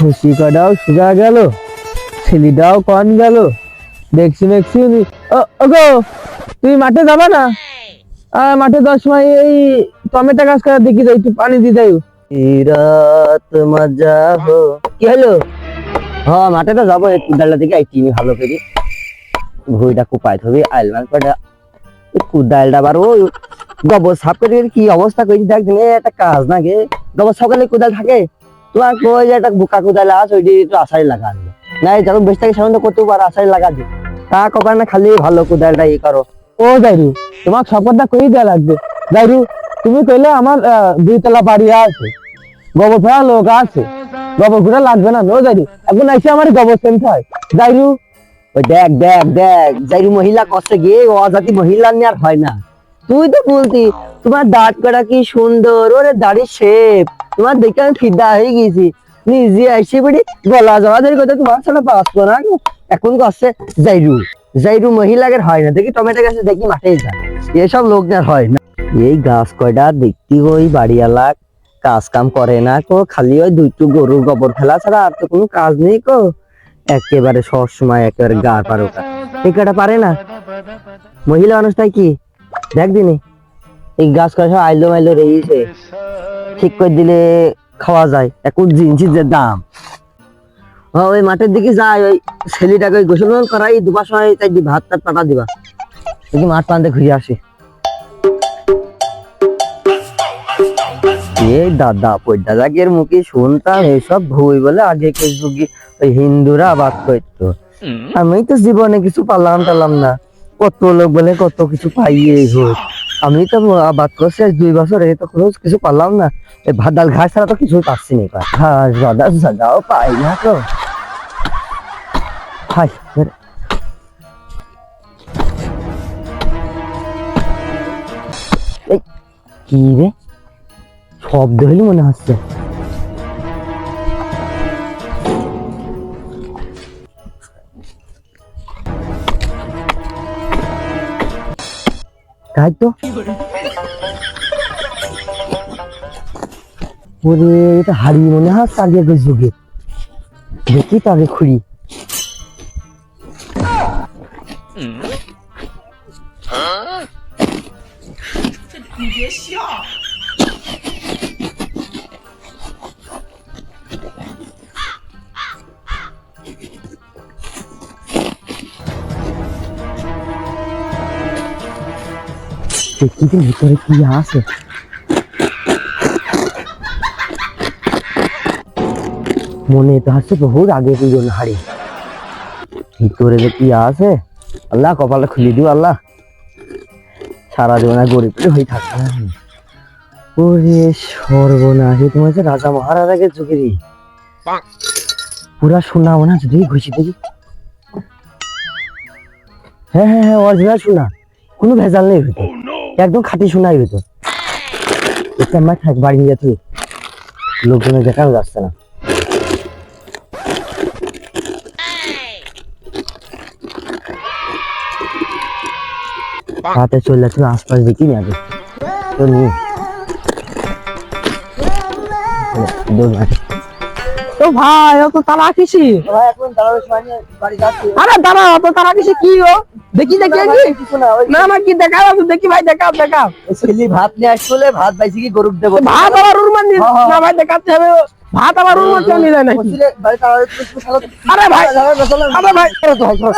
খুশি কটাও সুগা গেল ছেলেটাও কন গেল। দেখছি দেখছি ওগো তুমি মাঠে যাবা না? আহ, মাঠে দশ সময় এই টমেটো গাছ করা দেখি যাই একটু পানি দিয়ে যাই রাত মজা হো। কি হলো? হ্যাঁ মাঠে তো যাব এই কুদালটা থেকে আইটি ভালো করে। ভুইটা কুপাই থবি আইলমান কটা। কুদালটা বার গোবর সাফ করে কি অবস্থা করেছি দেখ একটা কাজ না গে গোবর সকালে কুদাল থাকে? তোমার কই যে একটা বোকা কুদাল আছে, ওইটি একটু আশাই লাগা আনবে। না এই যখন বেশ থাকে সেখানে তো পারো আশাই লাগা দি তা কবার না খালি ভালো কুদালটা ই করো। ও যাইরু তোমার সব কই দেওয়া লাগবে। যাইরু তুমি কইলে আমার দুইতলা বাড়ি আছে গোবর ফেলা লোক আছে। গোবর ঘুরা লাগবে না নো যাইরু এখন এসে আমার গোবর সেন্ট হয়। যাইরু ওই দেখ দেখ দেখ যাইরু মহিলা কষ্টে গিয়ে অজাতি মহিলা নিয়ে আর হয় না। তুই তো বলতি, তোমার দাঁত করা কি সুন্দর, ওরে দাড়ি শেপ তোমার দেখে আমি ফিদা হয়ে গেছি। নিজে এসে বেড়ি গলা জমা ধরে কথা তোমার ছাড়া বাঁচবো না এখন কষ্টে যাইরু যাইরু মহিলাদের হয় না। দেখি টমেটো গাছে দেখি মাঠে যায়। এসব লোকদের হয় না। এই গাছ কয়টা দেখতে ওই বাড়িওয়ালা। কাজ কাম করে না কো। খালি ওই দুইটু গরুর গোবর ফেলা ছাড়া আর তো কোনো কাজ নেই কো। একেবারে সব সময় একেবারে গা পারো এই কটা পারে না? মহিলা মানুষটাই কি? দেখ দিনি। এই গাছ কয়টা আইলো মাইলো রয়েছে। ঠিক করে দিলে খাওয়া যায়। এখন জিনিসের যে দাম। ওই মাঠের দিকে যায় ওই ছেলেটাকে ওই গোসল করাই দুবার সময় তাই দি ভাত টাত পাঠা দিবা। দেখি মাঠ পান্তে ঘুরে আসে। এই দাদা মুখে শুনতাম এসব ভুই বলে আগে ওই হিন্দুরা আবাদ করতো। আমি তো জীবনে কিছু পালাম টালাম না। কত লোক বলে কত কিছু পাইয়ে হোক আমি তো আবাদ করছি দুই বছর এই তো কোনো কিছু পারলাম না। এই ভাত, ডাল, ঘাস ছাড়া তো কিছু পাচ্ছি না ঘাস বাদাস সাদাও পাই না তো। হাই কি রে? শব্দ হইলে মনে হচ্ছে। তাই তো? ওরে এটা হাড়ি মনে হয় আগে যুগে। দেখি তো আগে খুঁড়ি দেখি তো ভিতরে কি আছে মনে তো হচ্ছে বহুত আগে দুজন হাড়ি ভিতরে যে কি আছে, আল্লাহ কপালে খুলে দিও আল্লাহ। সারা জীবন গরিব হয়ে থাকবে না। ওরে সর্বনাশী তোমার হচ্ছে রাজা মহারাজাকে যুগেরই পুরা শোনা আছে দেখি ঘুষি দেখি হ্যাঁ হ্যাঁ হ্যাঁ অরিজিনাল শোনা কোনো ভেজাল নেই ভিতর একদম খাঁটি শোনাই ভিতর এটা আমার থাক বাড়ি নিয়ে তুই লোকজনের দেখানো যাচ্ছে না। হাতে চলে যাচ্ছে আশপাশ দেখি না আগে। তো নিয়ে তো ভাই অত তারা কিসি? আরে দাঁড়া অত কিসি? কি ও? দেখি দেখি দেখি। কিছু না না আমার কি দেখাও দেখি ভাই দেখাও দেখাও। ছেলে ভাত নিয়ে আসলে ভাত পাইছি কি গরুর দেবো? ভাত আবার উড়মান দি হ্যাঁ, হ্যাঁ। না ভাই দেখাতে হবে ভাত আবার কেউ নিয়ে। আরে ভাই। আরে ভাই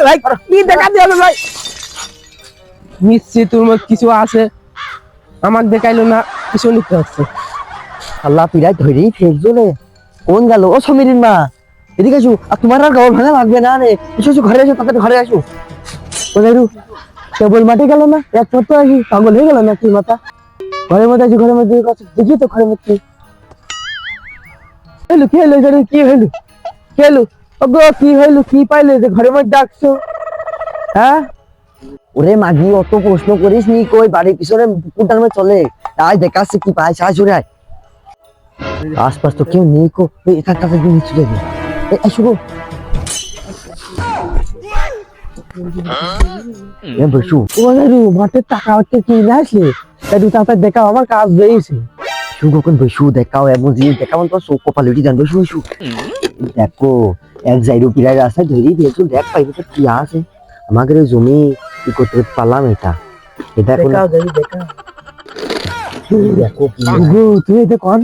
ভাই, কি দেখাতে হবে ভাই? নিশ্চিত তোর কিছু আছে। আমাকে দেখাইলো না কিছু নিতে হচ্ছে। আল্লাহ পিরাই ধরেই ফেলছো রে। কোন গেল? ও সমীরিন মা। এদিকে আসু। আর তোমার আর গাওয়ার ভাঙা লাগবে না রে। এসো এসো, ঘরে এসো তাদের ঘরে আসো। ও যাইরু কেবল মাঠে গেল না? এক পর আসি পাগল হয়ে গেল না কি মাথা? ঘরের মধ্যে আছি, ঘরের মধ্যে কথা দেখি তো ঘরের মধ্যে। হইল কি হইল জানি কি হইল কি হইল ওগো কি হইল কি পাইলে যে ঘরের মধ্যে ডাকছো? হ্যাঁ? ওরে মাগি, অত প্রশ্ন করিস নি কই? বাড়ির পিছনে পুকুরটার চলে। আয়, দেখাচ্ছে কি পায়। আয় আশপাশ তো কেউ নেই কো। এই এখান কাছে দিয়ে নিচু যাবে এই এ বসু। ও দাদু মাঠের টাকা হচ্ছে কি না আসলে? দাদু তাড়াতাড়ি দেখাও আমার কাজ বেরিয়েছে শুভ কোন বসু দেখাও এমন জিনিস দেখাও তো চোখ কপালে উঠে যান বসু বসু। দেখো এক জাইরো পিরায় রাস্তায় ধরেই দিয়েছ দেখ পাইবে তো কি আছে। আমাদের জমি কি করতে পারলাম এটা? এটা এখন দেখাও। দেখি গো তুই এটা কোন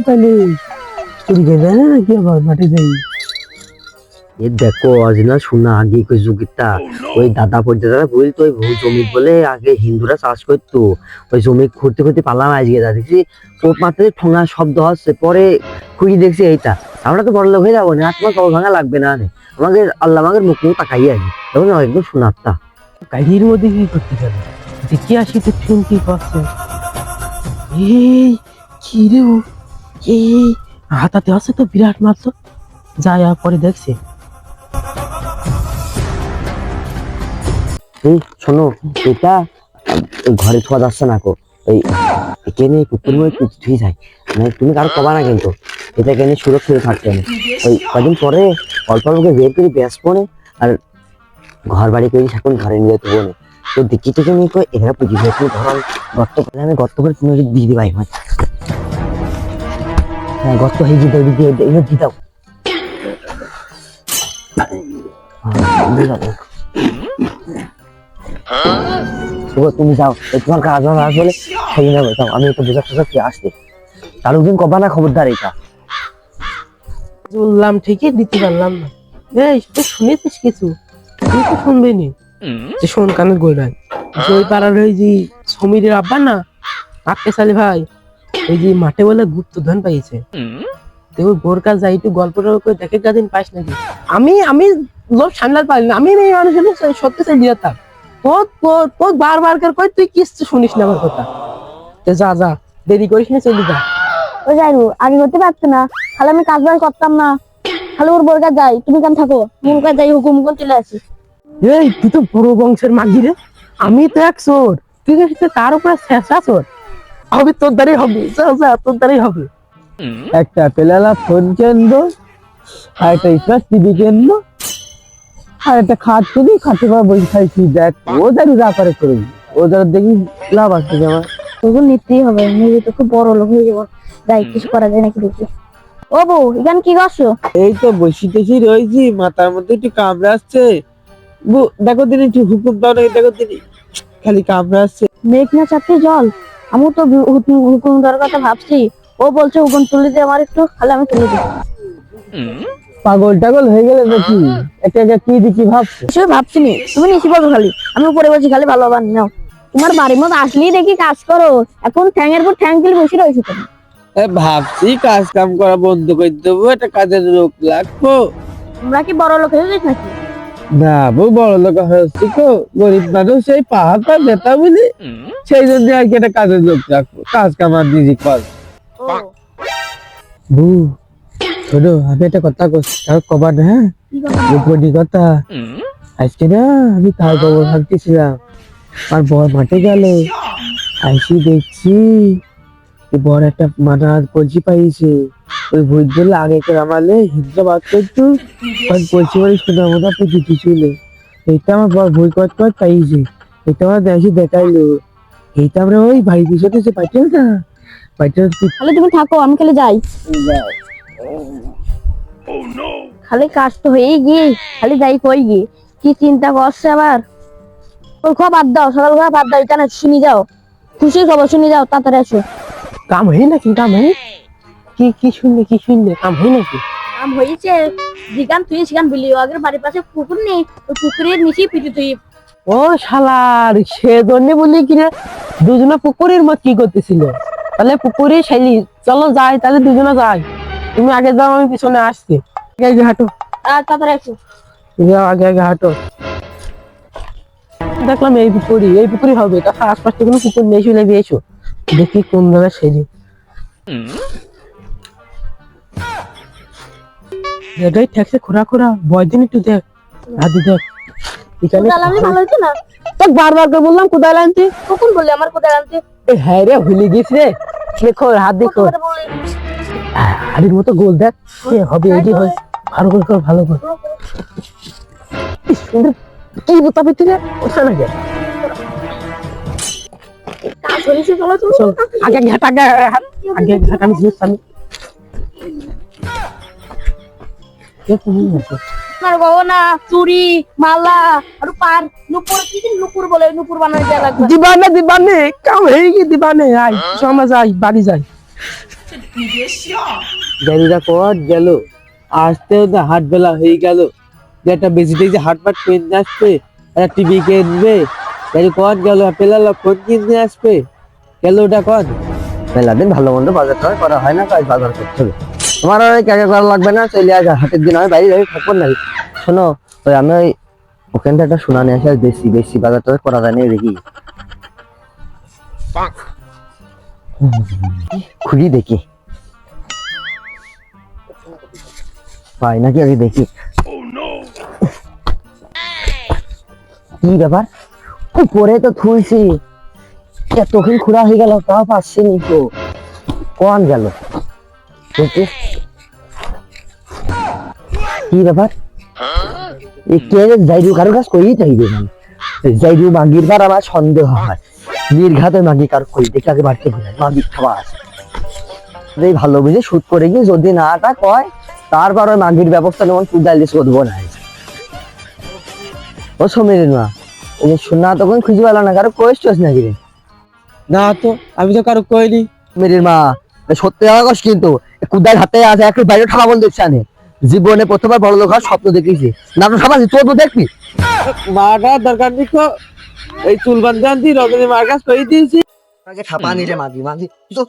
গেলে না নাকি আবার মাঠে যাই? এ দেখো আজ না শোনা আগে কই যুগিতা ওই দাদা ওই জমি বলে আগে হিন্দুরা চাষ করতো। ওই জমি খুঁড়তে খুঁড়তে আজকে দা দেখছি পোপ ঠোঙা শব্দ হচ্ছে পরে খুঁড়ি দেখছি এইটা। আমরা তো বড় লোক হয়ে যাব না তোমার কবর ভাঙা লাগবে না আমাকে আল্লাহ আমাকে মুখ মুখ তাকাই আছে। তখন একদম শোনাত্তা গাড়ির মধ্যে কি করতে গেল দেখি আসি তো কি করছে। এই, কি ও? এই হাতাতে আছে তো বিরাট মাছ। যাই আর পরে দেখছি। এই, শোনো, এটা ঘরে ছোঁয়া যাচ্ছে না কো ওই এখানে কুকুর কিছু ধুয়ে যায় মানে তুমি কারও কবা না কিন্তু। এটা কেনে সুরক্ষিত থাকতে হবে। ওই কদিন পরে অল্প অল্প করে বের করে ব্যাস পরে আর ঘর বাড়ি করে এখন ঘরে নিয়ে যেতে তো দেখি তো তুমি কই এখানে পুঁজি হয়ে তুমি ধরো আমি গর্ত করে আমি গর্ত করে তুমি দিয়ে দিবা ভাই হ্যাঁ গর্ত হয়ে যেতে দিয়ে দাও। হ্যাঁ, দিয়ে দাও। তুমি যাও তোমার কাজ আমার সেই না যাও আমি একটু আসতে তার দিন কবা না খবরদার এটা। বললাম ঠিকই দিতে পারলাম না। এই তো শুনেছিস কিছু? তুই তো শুনবি নি। যে শোন কানের গোড়ায় যে ওই পাড়ার ওই যে সমীরের আব্বা না আটকে সালি ভাই ওই যে মাঠে বলে গুপ্ত ধন পাইছে তো ওই বোর কাজ যাই একটু গল্পটা করে দেখে কাদিন পাইস নাকি? আমি আমি লোভ সামলাতে পারি না। আমি এই মানুষের সত্যি চাই দিতাম তোর। তোর তোর বারবার করে কই তুই কিচ্ছু শুনিস না আমার কথা। তো যা যা দেরি করিস না চলি যা। ও যাইরু আগে করতে পারতো না। খালি আমি কাজ বাজ করতাম না। খালি ওর বোরকা যাই তুমি কেন থাকো? মন কাজ যাই হুকুম কোন চলে আসি। এই তুই তো বড় বংশের মাগি রে। আমি তো এক চোর। তুই তার উপরে শেষা চোর। হবে তোর দ্বারাই হবে। যা যা তোর দ্বারাই হবে। একটা পেলালা ফোন কেনবো আর একটা স্মার্ট টিভি কিনবো আর একটা খাট কিনি খাটে পর বসে খাইছি দেখ ও যার যা করে করবি ও যার দেখি লাভ আসছে আমার। ওগুলো নিতেই হবে। নিজে তো খুব বড় লোক হয়ে যাব। যাই কিছু করা যায় নাকি দেখি। ও বউ এখানে কি করছ? এই তো বসি টসি রয়েছি। মাথার মধ্যে একটু কামড়ে আসছে। দেখো দিন একটু হুকুম দাও নাকি দেখো দিন। খালি কামড়ে আসছে মেঘ না চাপতে জল। আমি তো হুকুম দেওয়ার কথা ভাবছি। ও বলছে হুকুম তুলে দে আমার একটু খালি আমি তুলে দিই। পাগল টাগল হয়ে গেলে নাকি? কি দেখি ভাবছ? কিছু ভাবছি নি। তুমি নিচে বলছো খালি। আমি উপরে বলছি খালি ভালো নাও। তোমার বাড়ির মধ্যে আসলেই দেখি কাজ করো। এখন ঠ্যাঙের পর ঠ্যাং তুলে বসে রয়েছে তুমি। ভাবছি কাজ কাম করা বন্ধ করে দেবো একটা কাজের লোক লাগবো। তোমরা কি বড় লোক হয়ে গেছ নাকি? না বউ বড় লোক হয়েছি তো গরিব মানুষ সেই পাহাড় পা যেতা বলি সেই জন্য আর কি একটা কাজের লোক রাখব কাজ কাম আর নিজে কর। ও বু শোনো আমি একটা কথা করছি তার কবার না হ্যাঁ? কি কথা? আজকে না আমি তার খবর ভাবতেছিলাম আর বর মাঠে গেল আইসি দেখছি। বর একটা মানার কলসি পাইছে। ওই ভূত বলে আগে করে আমালে হিন্দা বাদ করতো কলসি মানে শোনা মোনা পুজো ছিল এটা আমার বর ভুল কত কত পাইছে। এটা আমার দেশে দেখাইলো। এইটা আমরা ওই ভাই পিছনে সে পাইছিল না, পাইছিল খালি তুমি থাকো, আমি খালি যাই। খালি কাজ তো হয়েই গিয়ে, খালি যাই কই গিয়ে। কি চিন্তা করছে আবার? ওই খবর বাদ দাও সকাল খবর বাদ দাও এটা শুনি যাও। খুশি খবর শুনি যাও, তাড়াতাড়ি আসো। কাম হয় নাকি? কাম হয় কি কি শুনলে কি শুনলে? কাম হয় নাকি? কাম হয়েছে। যেখান তুই সেখান বিলি। আগের বাড়ির পাশে পুকুর নেই। ওই পুকুরের নিচেই পিটি তুই। ও শালার সে জন্য বলি কি রে? দুজনে পুকুরের মত কি করতেছিল? তাহলে পুকুরে শাইলি চলো যাই তাহলে দুজনে যাই। তুমি আগে যাও আমি পিছনে আসছি। আগে আগে হাঁটো। আর তাড়াতাড়ি আসো যাও আগে আগে হাঁটো। দেখলাম এই পুকুরি এই পুকুরি হবে। তাছাড়া আশপাশে কোনো পুকুর নেই চলে এসো দেখি কোন জায়গায় সেজি। জায়গায় ঠেকছে খোরা খোরা বয়দিন একটু দেখ হাতি দেখ। এখানে ভালো হতো না। তোকে বারবার করে বললাম কোদাল আনতে। কখন বললি আমার কোদাল আনতে? হ্যাঁ রে ভুলে গেছি রে। দেখো হাত দেখো করে মতো গোল দেখ হবে এটি হয়। ভালো করে কর ভালো করে। কি সুন্দর কি বোতা পেতে রে ওঠা না চলো তুমি চল আগে আগে আগে আগে আগে আমি জিনিস আমি গহনা চুরি মালা আর পার নুপুর কি নুপুর বলে নুপুর বানাই দেওয়া লাগবে। দিবানে দিবানে কাম হয়ে গিয়ে দিবানে? আই সময় যাই বাড়ি যাই কর গেল হাট বেলা হয়ে গেল। যে একটা বেশি দেখছি হাট ফাট কিনতে আসবে একটা টিভি কিনবে কর গেল পেলালো ফোন কিনতে আসবে? গেল ওটা কর। মেলা দিন ভালো মন্দ বাজার টাজার করা হয় না কাজ বাজার করতে হবে। তোমার আর কাকে করা লাগবে না চলে আসা হাটের দিন আমি বাইরে থাকব না। শোনো ওই আমি ওই ওখান থেকে একটা শোনা নিয়ে আসি বেশি বেশি বাজার টাজার করা যায় না দেখি। খুঁজি দেখি। পাই নাকি আগে দেখি। কি ব্যাপার? উপরে তো থুইছি। এতক্ষণ খুঁড়া হয়ে গেল, তাও পাচ্ছি নি তো। কোন গেল? কি ব্যাপার? কে কারও কাজ মাগির বার আমার সন্দেহ হয়। নির্ঘাতে মাগি কার কই দেখে আগে বাড়তে বোঝায় মাগির এই ভালো বুঝে শুট করে গিয়ে যদি না তা কয়, তারপর ওই মাগির ব্যবস্থা তুদাইলে শোধবো না। ও সমীর মা ওই তখন খুঁজে পেল না কারও কোয়েস্ট নাকি রে? না তো আমি তো কারও কইনি। মেরির মা সত্যি আকাশ কিন্তু কুদার হাতে আছে একটু বাইরে ঠাবা বল দেখছি আনে। জীবনে প্রথমবার বড় লোক হওয়ার স্বপ্ন দেখেছি। না তো সবাই তোর তো দেখবি। মাটা দরকার নেই তো এই চুল বান্ধে আনছি রজনী মার কাছ করে দিয়েছি। আগে নিলে মাগি মাগি তো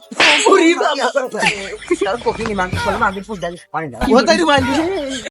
মাগি। মাগি মাগি? পানি